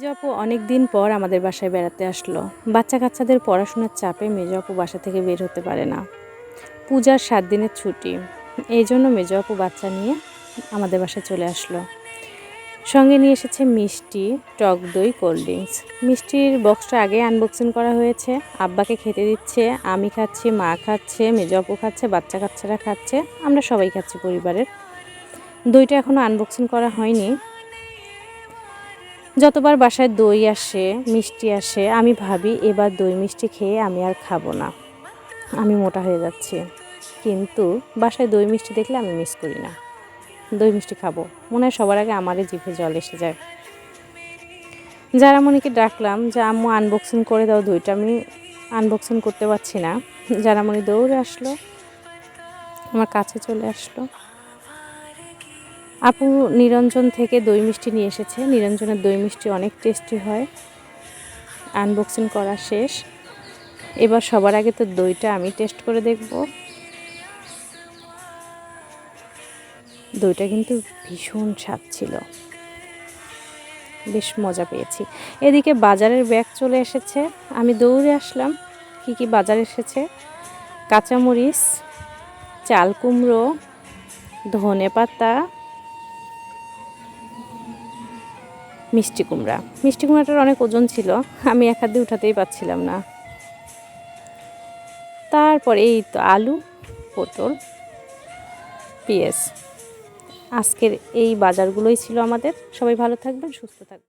মেজো আপু অনেক দিন পর আমাদের বাসায় বেড়াতে আসলো। বাচ্চা কাচ্চাদের পড়াশোনার চাপে মেজো আপু বাসা থেকে বের হতে পারে না। পূজার সাত দিনের ছুটি। এই জন্য মেজো আপু বাচ্চা নিয়ে আমাদের বাসায় চলে আসলো। সঙ্গে নিয়ে এসেছে মিষ্টি, টক দই, কোল্ড ড্রিঙ্কস। মিষ্টির বক্সটা আগে আনবক্সিং করা হয়েছে। আব্বাকে খেতে দিচ্ছে, আমি খাচ্ছি, মা খাচ্ছে, মেজো আপু খাচ্ছে বাচ্চা কাচ্চারা খাচ্ছে, আমরা সবাই খাচ্ছি পরিবারের। দইটা এখনও আনবক্সিং করা হয়নি। যতবার বাসায় দই আসে, মিষ্টি আসে, আমি ভাবি এবার দই মিষ্টি খেয়ে আমি আর খাব না। আমি মোটা হয়ে যাচ্ছি। কিন্তু বাসায় দই মিষ্টি দেখলে আমি মিস করি না। দই মিষ্টি খাব। মনে হয় সবার আগে আমারই জিভে জল এসে যায়। যারা মনিকে ডাকলাম যে, আম্মু আনবক্সিং করে দাও দইটা। আমি আনবক্সিং করতে পারছি না। যারা মনি দৌড়ে আসলো। আমার কাছে চলে আসলো। আপু নিরঞ্জন থেকে দই মিষ্টি নিয়ে এসেছে। নিরঞ্জনের দই মিষ্টি অনেক টেস্টি হয়। আনবক্সিং করা শেষ। এবার সবার আগে তো দইটা আমি টেস্ট করে দেখব। দইটা কিন্তু ভীষণ স্বাদ ছিল। বেশ মজা পেয়েছি। এদিকে বাজারের ব্যাগ চলে এসেছে। আমি দৌড়ে আসলাম। কি কি বাজার এসেছে? কাঁচামরিচ, চাল কুমড়ো ধনে পাতা মিষ্টি কুমড়া। মিষ্টি কুমড়াটার অনেক ওজন ছিল, আমি এক হাত দিয়ে উঠাতেই পারছিলাম না। তারপর এই তো আলু, পটল, পেঁয়াজ। আজকের এই বাজারগুলোই ছিল আমাদের। সবাই ভালো থাকবেন, সুস্থ থাকবেন।